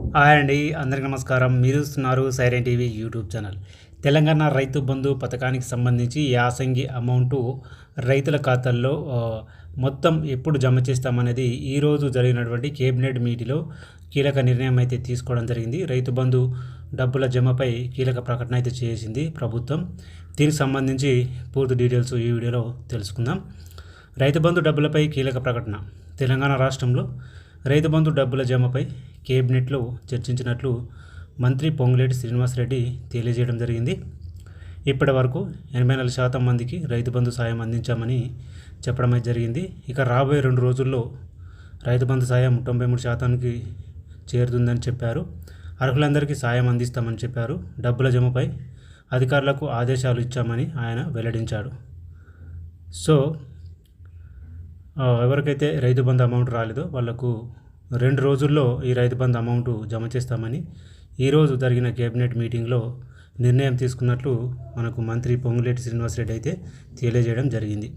Hi అండి అందరికీ నమస్కారం. మీరు చూస్తున్నారు siren TV YouTube channel. Telangana Rythu Bandhu పథకానికి సంబంధించి యాసంగి అమౌంట్ రైతుల ఖాతాల్లో మొత్తం ఎప్పుడు జమ చేస్తామనేది ఈరోజు జరిగినటువంటి కేబినెట్ మీటిలో కీలక నిర్ణయం అయితే తీసుకోవడం జరిగింది. రైతు బంధు డబ్బుల జమపై కీలక ప్రకటన అయితే చేసింది ప్రభుత్వం. దీనికి సంబంధించి పూర్తి డీటెయిల్స్ ఈ వీడియోలో తెలుసుకుందాం. రైతు బంధు డబ్బులపై కీలక ప్రకటన. తెలంగాణ రాష్ట్రంలో రైతు బంధు డబ్బుల జమపై కేబినెట్లో చర్చించినట్లు మంత్రి పొంగులేటి శ్రీనివాసరెడ్డి తెలియజేయడం జరిగింది. ఇప్పటి వరకు ఎనభై నాలుగు శాతం మందికి రైతు బంధు సాయం అందించామని చెప్పడమే జరిగింది. ఇక రాబోయే రెండు రోజుల్లో రైతు బంధు సాయం తొంభై మూడు శాతానికి చేరుతుందని చెప్పారు. అర్హులందరికీ సాయం అందిస్తామని చెప్పారు. డబ్బుల జమపై అధికారులకు ఆదేశాలు ఇచ్చామని ఆయన వెల్లడించాడు సో ఎవరికైతే రైతు బంధు అమౌంట్ రాలేదో వాళ్ళకు రెండు రోజుల్లో ఈ రైతు బంధు అమౌంట్ జమ చేస్తామని ఈరోజు జరిగిన కేబినెట్ మీటింగ్లో నిర్ణయం తీసుకున్నట్లు మనకు మంత్రి పొంగులేటి శ్రీనివాసరెడ్డి అయితే తెలియజేయడం జరిగింది.